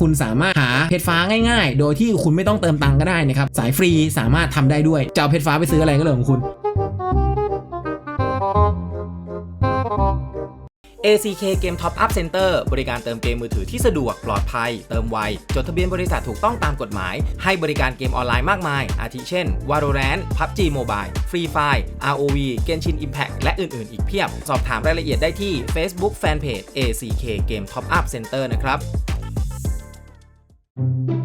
คุณสามารถหาเพชรฟ้าง่ายๆ โดยที่คุณไม่ต้องเติมตังก็ได้นะครับ สายฟรีสามารถทำได้ด้วย จะเอาเพชรฟ้าไปซื้ออะไรก็เรื่องของคุณ ACK Game Top Up Center บริการเติมเกมมือถือที่สะดวกปลอดภัย เติมไว จดทะเบียนบริษัทถูกต้องตามกฎหมาย ให้บริการเกมออนไลน์มากมาย อาทิเช่น Valorant PUBG Mobile Free Fire ROV Genshin Impact และอื่น ๆ อีกเพียบ สอบถามรายละเอียดได้ที่ Facebook Fanpage ACK Game Top Up Center นะครับ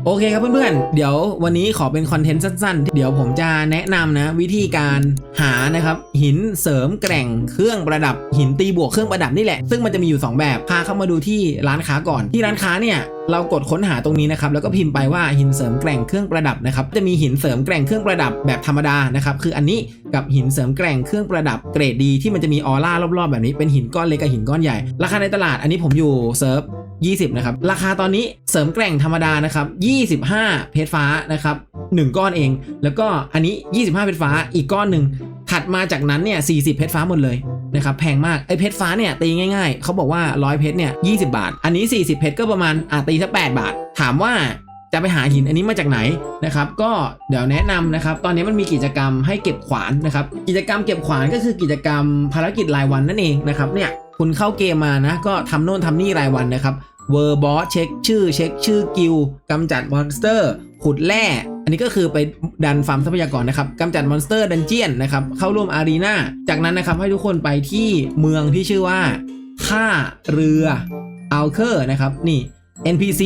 โอเคครับเพื่อนๆ เดี๋ยววันนี้ขอเป็นคอนเทนต์สั้นๆ เดี๋ยวผมจะแนะนำนะวิธีการหานะครับหินเสริมแกร่งเครื่องประดับหินตีบวกเครื่องประดับนี่แหละ ซึ่งมันจะมีอยู่ 2 แบบพาเข้ามาดูที่ร้านค้าก่อนที่ร้านค้าเนี่ยเรากดค้นหาตรงนี้นะครับแล้วก็พิมพ์ไปว่าหินเสริมแกร่งเครื่องประดับนะครับจะมีหินเสริมแกร่งเครื่องประดับแบบธรรมดานะครับคืออันนี้กับหินเสริมแกร่งเครื่องประดับเกรดดีที่มันจะมีออร่ารอบๆ แบบนี้เป็นหินก้อนเล็กกับหินก้อนใหญ่ ราคาในตลาดอันนี้ผมอยู่เซิร์ฟ20นะครับราคาตอนนี้เสริมแกร่งธรรมดานะครับ25 เพชรฟ้านะครับ 1 ก้อนเอง แล้วก็อันนี้ 25 เพชรฟ้าอีกก้อนหนึ่งถัดมาจากนั้นเนี่ย40 เพชรฟ้าหมดเลยนะครับแพงมากไอ้เพชรฟ้าเนี่ยตีง่ายๆ เขาบอกว่า 100 เพชรเนี่ย20 บาท อันนี้ 40 เพชรก็ประมาณอะตีสัก8บาท ถามว่าจะไปหาหินอันนี้มาจากไหนนะครับ ก็เดี๋ยวแนะนำนะครับ ตอนนี้มันมีกิจกรรมให้เก็บขวานนะครับ กิจกรรมเก็บขวานก็คือกิจกรรมภารกิจรายวันนั่นเองนะครับเนี่ยคุณเข้าเกมมานะก็ทำโน่นทำนี่รายวันนะครับเวอร์บอสเช็คชื่อเช็คชื่อกิลกำจัดมอนสเตอร์ ขุดแร่ อันนี้ก็คือไปดันฟาร์มทรัพยากรนะครับกำจัดมอนสเตอร์ดันเจียนนะครับเข้าร่วมอารีนาจากนั้นนะครับให้ทุกคนไปที่เมืองที่ชื่อว่าท่าเรืออัลเคอร์นะครับนี่ NPC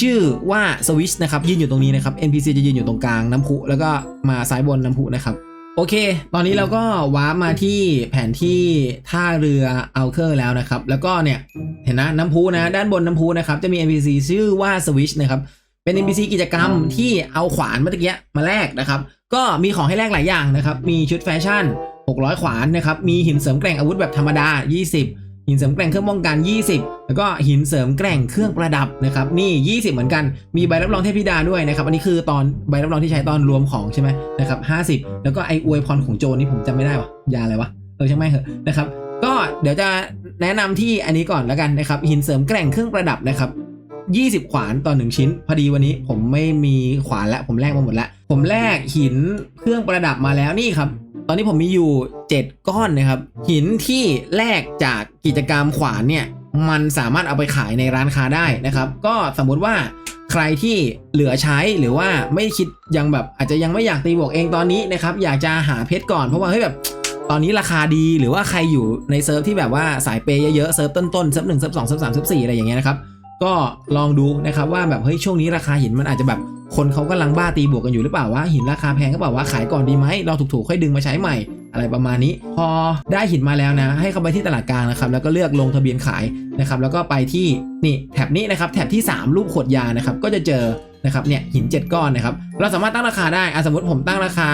ชื่อว่าสวิชนะครับยืนอยู่ตรงนี้นะครับ NPC จะยืนอยู่ตรงกลางน้ำพุแล้วก็มาซ้ายบนน้ำพุนะครับโอเค ตอนนี้เราก็ว้าร์ปมาที่แผนที่ท่าเรืออัลเคอร์แล้วนะครับ แล้วก็เนี่ย เห็นนะน้ำพุนะ ด้านบนน้ำพุนะครับ จะมี NPC ชื่อว่า Switch นะครับ เป็น NPC กิจกรรมที่เอาขวานเมื่อกี้มาแลกนะครับ ก็มีของให้แลกหลายอย่างนะครับ มีชุดแฟชั่น 600 ขวานนะครับ มีหินเสริมแกร่งอาวุธแบบธรรมดา 20 หินเสริมแกร่งเครื่องป้องกัน 20 แล้วก็หินเสริมแกร่งเครื่องประดับนะครับ นี่ 20 เหมือนกัน มีใบรับรองเทพธิดาด้วยนะครับ อันนี้คือตอนใบรับรองที่ใช้ตอนรวมของใช่ไหมนะครับ50 แล้วก็ไออวยพรของโจรนี่ผมจำไม่ได้วะยาอะไรวะ เออช่างไม่งเหอะนะครับ ก็เดี๋ยวจะแนะนำที่อันนี้ก่อนแล้วกันนะครับ หินเสริมแกร่งเครื่องประดับนะครับ 20 ขวานต่อ1ชิ้น พอดีวันนี้ผมไม่มีขวานแล้วผมแลกมาหมดแล้ว ผมแลกหินเครื่องประดับมาแล้วนี่ครับตอนนี้ผมมีอยู่ 7 ก้อนนะครับ หินที่แลกจากกิจกรรมขวานเนี่ยมันสามารถเอาไปขายในร้านค้าได้นะครับ ก็สมมุติว่าใครที่เหลือใช้หรือว่าไม่คิดยังแบบอาจจะยังไม่อยากตีบวกเองตอนนี้นะครับ อยากจะหาเพชรก่อนเพราะว่าเฮ้ยแบบตอนนี้ราคาดีหรือว่าใครอยู่ในเซิร์ฟที่แบบว่าสายเปย์เยอะๆเซิร์ฟต้นๆเซิร์ฟหนึ่งเซิร์ฟสองเซิร์ฟสามเซิร์ฟสี่อะไรอย่างเงี้ยนะครับ ก็ลองดูนะครับว่าแบบเฮ้ยช่วงนี้ราคาหินมันอาจจะแบบคนเขากำลังบ้าตีบวกกันอยู่หรือเปล่าว่าหินราคาแพงก็บอกว่าขายก่อนดีไหมเราถูกๆค่อยดึงมาใช้ใหม่ อะไรประมาณนี้ พอได้หินมาแล้วนะ ให้เข้าไปที่ตลาดกลางนะครับแล้วก็เลือกลงทะเบียนขายนะครับแล้วก็ไปที่นี่แถบนี้นะครับแถบที่ 3 รูปขวดยานะครับก็จะเจอ นะครับเนี่ยหิน 7 ก้อนนะครับเราสามารถตั้งราคาได้อสมมติผมตั้งราคา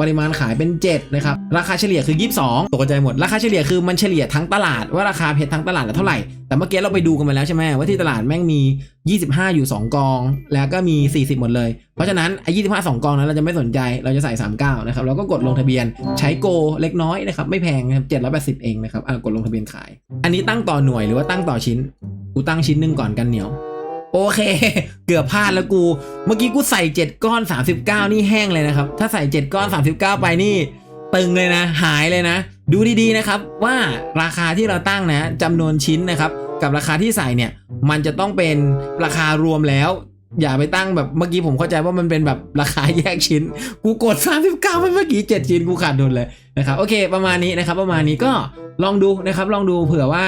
ปริมาณขายเป็น 7 นะครับ ราคาเฉลี่ยคือ 22 ตกใจหมด ราคาเฉลี่ยคือมันเฉลี่ยทั้งตลาดว่าราคาเพชรทั้งตลาดละเท่าไหร่ แต่เมื่อกี้เราไปดูกันมาแล้วใช่ไหมว่าที่ตลาดแม่งมี 25 อยู่ 2 กอง แล้วก็มี 40 หมดเลย เพราะฉะนั้นไอ้25 2 กองนั้นเราจะไม่สนใจเราจะใส่ 39 นะครับเราก็กดลงทะเบียนใช้โกเล็กน้อยนะครับไม่แพงนะครับ780 เองนะครับกดลงทะเบียนขาย อันนี้ตั้งต่อหน่วยหรือว่าตั้งต่อชิ้นกูตั้งชิ้นหนึ่งก่อนกันเหนียว โอเค เกือบพลาดแล้วกู เมื่อกี้กูใส่ 7 ก้อน 39 นี่แห้งเลยนะครับ ถ้าใส่ 7 ก้อน 39 ไปนี่ ตึงเลยนะ หายเลยนะ ดูดีๆนะครับว่าราคาที่เราตั้งนะจำนวนชิ้นนะครับ กับราคาที่ใส่เนี่ย มันจะต้องเป็นราคารวมแล้ว อย่าไปตั้งแบบเมื่อกี้ผมเข้าใจว่ามันเป็นแบบราคาแยกชิ้น กูกด 39ไปเมื่อกี้ 7 ชิ้นกูขาดดุลเลยนะครับโอเค ประมาณนี้นะครับ ประมาณนี้ก็ลองดูนะครับ ลองดูเผื่อว่า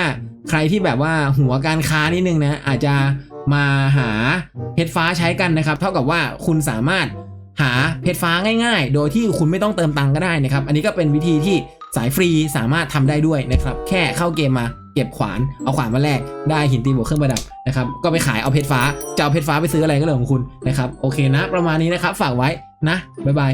ใครที่แบบว่าหัวการค้านิดนึงนะ อาจจะ มาหาเพชรฟ้าใช้กันนะครับ เท่ากับว่าคุณสามารถหาเพชรฟ้าง่ายๆ โดยที่คุณไม่ต้องเติมตังก็ได้นะครับ อันนี้ก็เป็นวิธีที่สายฟรีสามารถทำได้ด้วยนะครับ แค่เข้าเกมมาเก็บขวาน เอาขวานมาแลกได้หินตีบวกเครื่องประดับนะครับ ก็ไปขายเอาเพชรฟ้า จะเอาเพชรฟ้าไปซื้ออะไรก็เรื่องของคุณนะครับ โอเคนะ ประมาณนี้นะครับ ฝากไว้นะ บ๊ายบาย